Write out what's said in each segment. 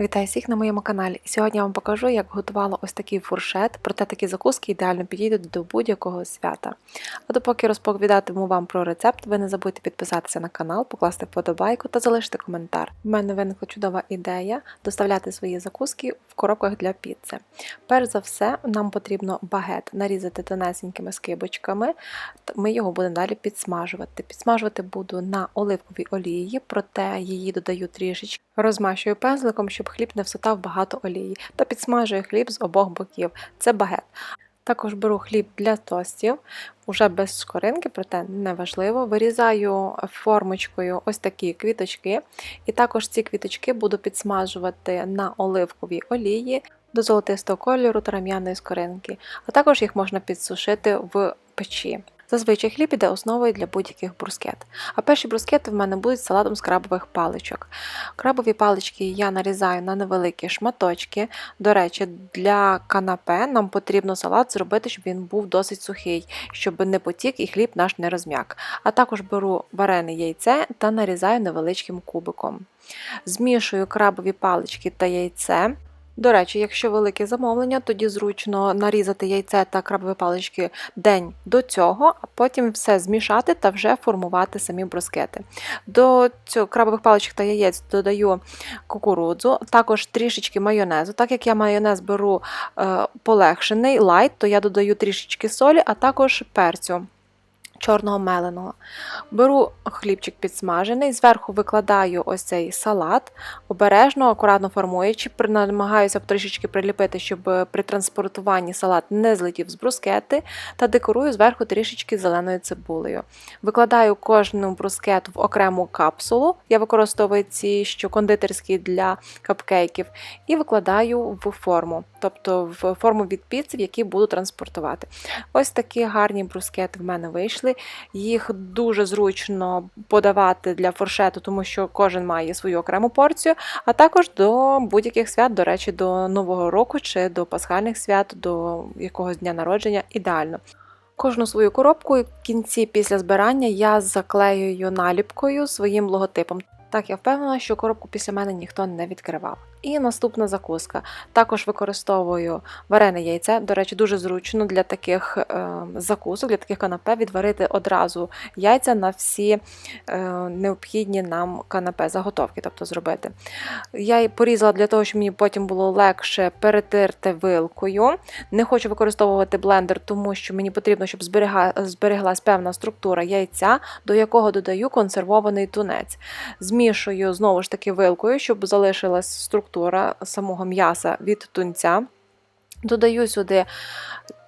Вітаю всіх на моєму каналі. Сьогодні я вам покажу, як готувала ось такий фуршет, проте такі закуски ідеально підійдуть до будь-якого свята. А допоки розповідатиму вам про рецепт, ви не забудьте підписатися на канал, покласти вподобайку та залишити коментар. У мене виникла чудова ідея доставляти свої закуски в коробках для піци. Перш за все, нам потрібно багет нарізати тонесенькими скибочками, ми його будемо далі підсмажувати. Підсмажувати буду на оливковій олії, проте її додаю трішечки. Розмащую пензликом, щоб хліб не всотав багато олії, та підсмажую хліб з обох боків. Це багет. Також беру хліб для тостів, уже без шкоринки, проте неважливо. Вирізаю формочкою ось такі квіточки, і також ці квіточки буду підсмажувати на оливковій олії до золотистого кольору та рам'яної скоринки, а також їх можна підсушити в печі. Зазвичай хліб іде основою для будь-яких брускет. А перші брускети в мене будуть салатом з крабових паличок. Крабові палички я нарізаю на невеликі шматочки. До речі, для канапе нам потрібно салат зробити, щоб він був досить сухий, щоб не потік і хліб наш не розм'як. А також беру варене яйце та нарізаю невеличким кубиком. Змішую крабові палички та яйце. До речі, якщо велике замовлення, тоді зручно нарізати яйце та крабові палички день до цього, а потім все змішати та вже формувати самі брускети. До цього крабових паличок та яєць додаю кукурудзу, також трішечки майонезу. Так як я майонез беру е, полегшений, лайт, то я додаю трішечки солі, а також перцю чорного меленого. Беру хлібчик підсмажений, зверху викладаю ось цей салат, обережно, акуратно формуючи, намагаюся трішечки приліпити, щоб при транспортуванні салат не злетів з брускети, та декорую зверху трішечки зеленою цибулею. Викладаю кожну брускету в окрему капсулу. Я використовую ці що кондитерські для капкейків, і викладаю в форму, тобто в форму від піци, в якій буду транспортувати. Ось такі гарні брускети в мене вийшли вийшли. Їх дуже зручно подавати для форшету, тому що кожен має свою окрему порцію, а також до будь-яких свят, до речі, до Нового року чи до пасхальних свят, до якогось дня народження ідеально. Кожну свою коробку в кінці після збирання я заклеюю наліпкою своїм логотипом. Так, я впевнена, що коробку після мене ніхто не відкривав. І наступна закуска. Також використовую варене яйце. До речі, дуже зручно для таких е, закусок, для таких канапе відварити одразу яйця на всі е, необхідні нам канапе, заготовки, тобто зробити. Я її порізала для того, щоб мені потім було легше перетерти вилкою. Не хочу використовувати блендер, тому що мені потрібно, щоб збереглась певна структура яйця, до якого додаю консервований тунець. Змішую знову ж таки вилкою, щоб залишилась структура самого м'яса від тунця. Додаю сюди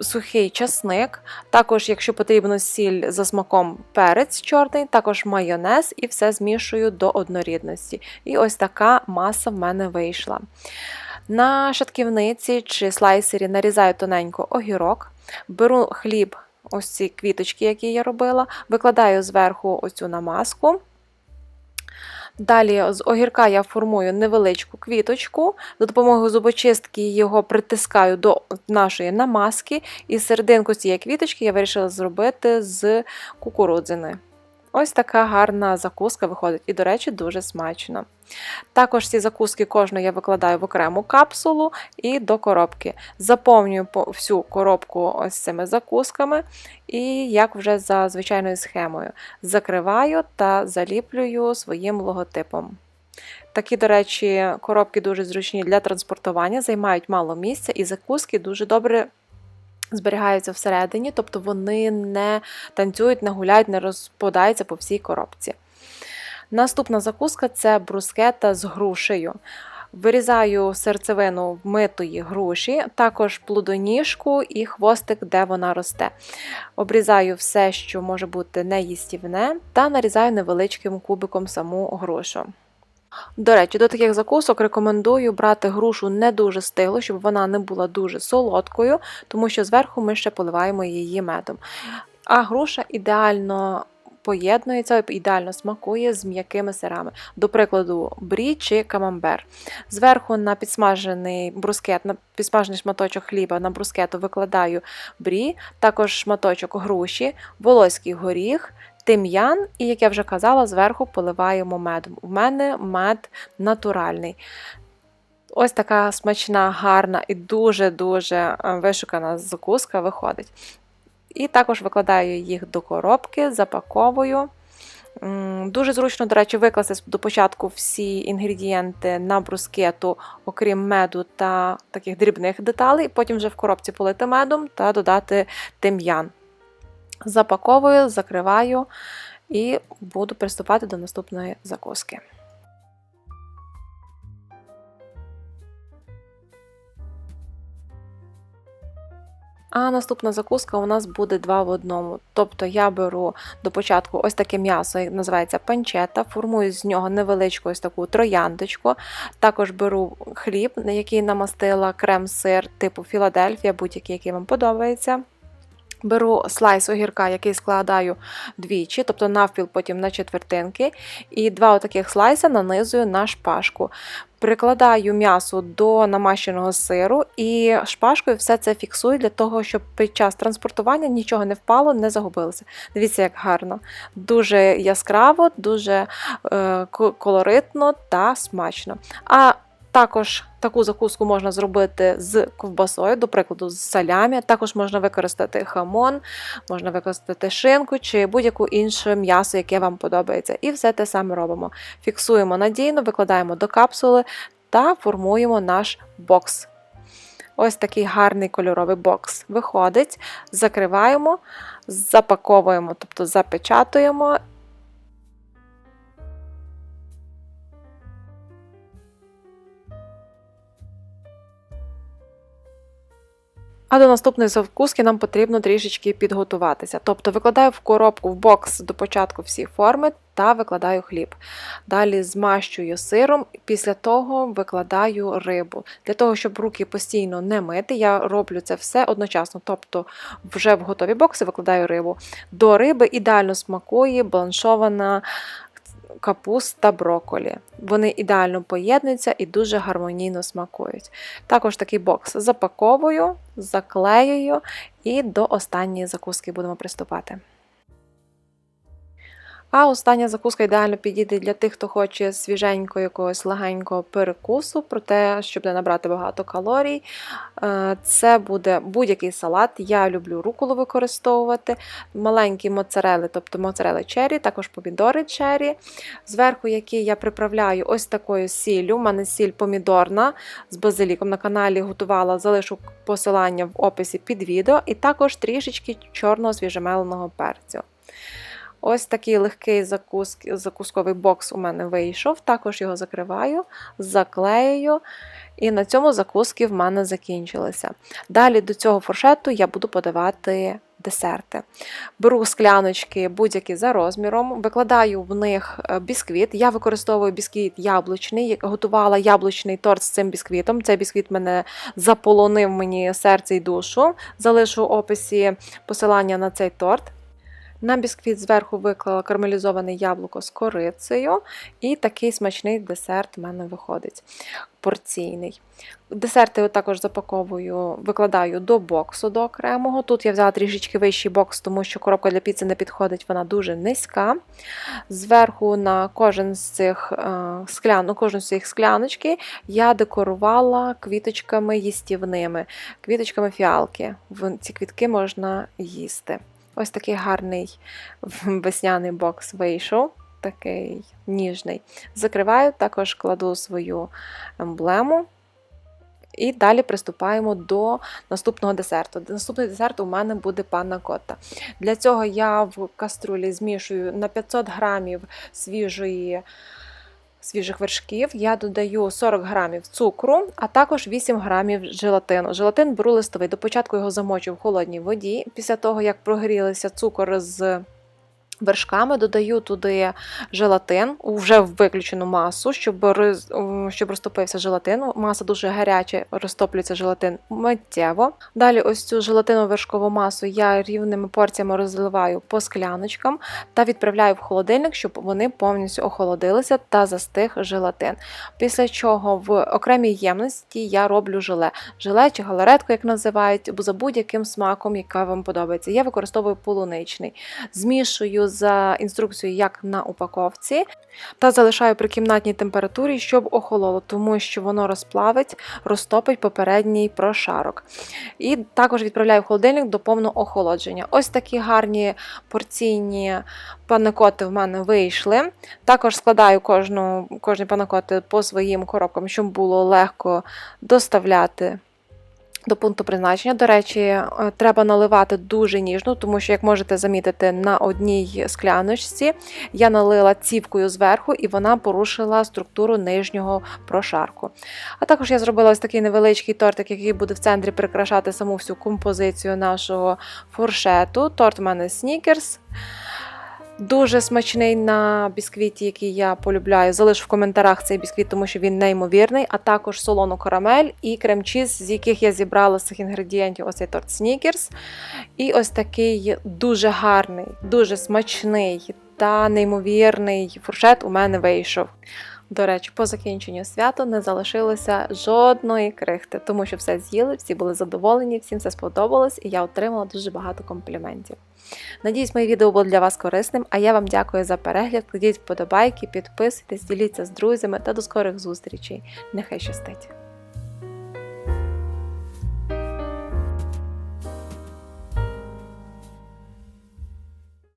сухий часник, також, якщо потрібно, сіль за смаком перець чорний, також майонез і все змішую до однорідності. І ось така маса в мене вийшла. На шатківниці чи слайсері нарізаю тоненько огірок, беру хліб, ось ці квіточки, які я робила, викладаю зверху оцю намазку. Далі з огірка я формую невеличку квіточку, за допомогою зубочистки його притискаю до нашої намазки, і серединку цієї квіточки я вирішила зробити з кукурудзини. Ось така гарна закуска виходить, і, до речі, дуже смачно. Також ці закуски кожну я викладаю в окрему капсулу і до коробки. Заповнюю всю коробку ось цими закусками, і як вже за звичайною схемою. Закриваю та заліплюю своїм логотипом. Такі, до речі, коробки дуже зручні для транспортування, займають мало місця, і закуски дуже добре зберігаються всередині, тобто вони не танцюють, не гуляють, не розпадаються по всій коробці. Наступна закуска це брускета з грушею. Вирізаю серцевину вмитої груші, також плодоніжку і хвостик, де вона росте. Обрізаю все, що може бути неїстівне, та нарізаю невеличким кубиком саму грушу. До речі, до таких закусок рекомендую брати грушу не дуже стиглу, щоб вона не була дуже солодкою, тому що зверху ми ще поливаємо її медом. А груша ідеально поєднується, ідеально смакує з м'якими сирами. До прикладу, брі чи камамбер. Зверху на підсмажений брускет, на підсмажений шматочок хліба на брускету викладаю брі, також шматочок груші, волоський горіх, тим'ян, і, як я вже казала, зверху поливаємо медом. У мене мед натуральний. Ось така смачна, гарна і дуже-дуже е, вишукана закуска виходить. І також викладаю їх до коробки, запаковую. Дуже зручно, до речі, викласти до початку всі інгредієнти на брускету, окрім меду та таких дрібних деталей. Потім вже в коробці полити медом та додати тим'ян. Запаковую, закриваю і буду приступати до наступної закуски. А наступна закуска у нас буде два в одному. Тобто я беру до початку ось таке м'ясо, називається панчета, формую з нього невеличку ось таку трояндочку. Також беру хліб, на який намастила крем-сир типу Філадельфія, будь-який, який вам подобається. Беру слайс огірка, який складаю двічі, тобто навпіл потім на четвертинки, і два отаких слайса нанизую на шпажку. Прикладаю м'ясо до намащеного сиру і шпажкою все це фіксую для того, щоб під час транспортування нічого не впало, не загубилося. Дивіться, як гарно. Дуже яскраво, дуже е, колоритно та смачно. А також таку закуску можна зробити з ковбасою, до прикладу, з салямі. Також можна використати хамон, можна використати шинку чи будь-яку інше м'ясо, яке вам подобається. І все те саме робимо. Фіксуємо надійно, викладаємо до капсули та формуємо наш бокс. Ось такий гарний кольоровий бокс виходить, закриваємо, запаковуємо, тобто запечатуємо А до наступної закуски нам потрібно трішечки підготуватися. Тобто викладаю в коробку в бокс до початку всі форми та викладаю хліб. Далі змащую сиром, після того викладаю рибу. Для того, щоб руки постійно не мити, я роблю це все одночасно. Тобто вже в готові бокси викладаю рибу. До риби ідеально смакує бланшована капуст та броколі. Вони ідеально поєднуються і дуже гармонійно смакують. Також такий бокс запаковую, заклеюю і до останньої закуски будемо приступати. А остання закуска ідеально підійде для тих, хто хоче свіженького якогось легенького перекусу, проте, щоб не набрати багато калорій. Е, це буде будь-який салат. Я люблю руколу використовувати, маленькі моцарели, тобто моцарели чері, також помідори чері, зверху які я приправляю ось такою сіллю. У мене сіль помідорна з базиліком на каналі готувала, залишу посилання в описі під відео, і також трішечки чорного свіжемеленого перцю. Ось такий легкий закуск, закусковий бокс у мене вийшов. Також його закриваю, заклею. І на цьому закуски в мене закінчилися. Далі до цього фуршету я буду подавати десерти. Беру скляночки будь-які за розміром, викладаю в них е, бісквіт. Я використовую бісквіт яблучний, готувала яблучний торт з цим бісквітом. Цей бісквіт мене заполонив мені серце і душу. Залишу в описі посилання на цей торт. На бісквіт зверху виклала карамелізоване яблуко з корицею, і такий смачний десерт в мене виходить порційний. Десерти також запаковую, викладаю до боксу до окремого. Тут я взяла трішечки вищий бокс, тому що коробка для піци не підходить, вона дуже низька. Зверху на кожен з цих е, склян, кожну з цих скляночки я декорувала квіточками їстівними, квіточками фіалки. Ці квітки можна їсти. Ось такий гарний весняний бокс вийшов, такий ніжний. Закриваю, також кладу свою емблему. І далі приступаємо до наступного десерту. Наступний десерт у мене буде панна котта. Для цього я в каструлі змішую на 500 грамів свіжої свіжих вершків я додаю 40 грамів цукру, а також 8 грамів желатину. Желатин беру листовий. До початку його замочу в холодній воді. Після того, як прогрілися цукор з вершками, додаю туди желатин вже в виключену масу, щоб щоб розтопився желатин. Маса дуже гаряча, розтоплюється желатин миттєво. Далі, ось цю желатину вершкову масу я рівними порціями розливаю по скляночкам та відправляю в холодильник, щоб вони повністю охолодилися та застиг желатин. Після чого в окремій ємності я роблю желе. Желе чи галаретку, як називають, за будь-яким смаком, яка вам подобається. Я використовую полуничний. Змішую слідкую за інструкцією, як на упаковці, та залишаю при кімнатній температурі, щоб охололо, тому що воно розплавить, розтопить попередній прошарок. І також відправляю в холодильник до повного охолодження. Ось такі гарні порційні панакоти в мене вийшли. Також складаю кожну, кожні панакоти по своїм коробкам, щоб було легко доставляти. До пункту призначення. До речі, е, треба наливати дуже ніжно, тому що, як можете замітити, на одній скляночці я налила цівкою зверху, і вона порушила структуру нижнього прошарку. А також я зробила ось такий невеличкий тортик, який буде в центрі прикрашати саму всю композицію нашого фуршету. Торт у мене снікерс. Дуже смачний на бісквіті, який я полюбляю. Залишу в коментарях цей бісквіт, тому що він неймовірний, а також солону карамель і крем-чіз, з яких я зібрала з цих інгредієнтів оцей торт Снікерс. І ось такий дуже гарний, дуже смачний та неймовірний фуршет у мене вийшов. До речі, по закінченню свята не залишилося жодної крихти, тому що все з'їли, всі були задоволені, всім все сподобалось, і я отримала дуже багато компліментів. Надіюсь, моє відео було для вас корисним, а я вам дякую за перегляд. Кладіть вподобайки, підписуйтесь, діліться з друзями та до скорих зустрічей. Нехай щастить!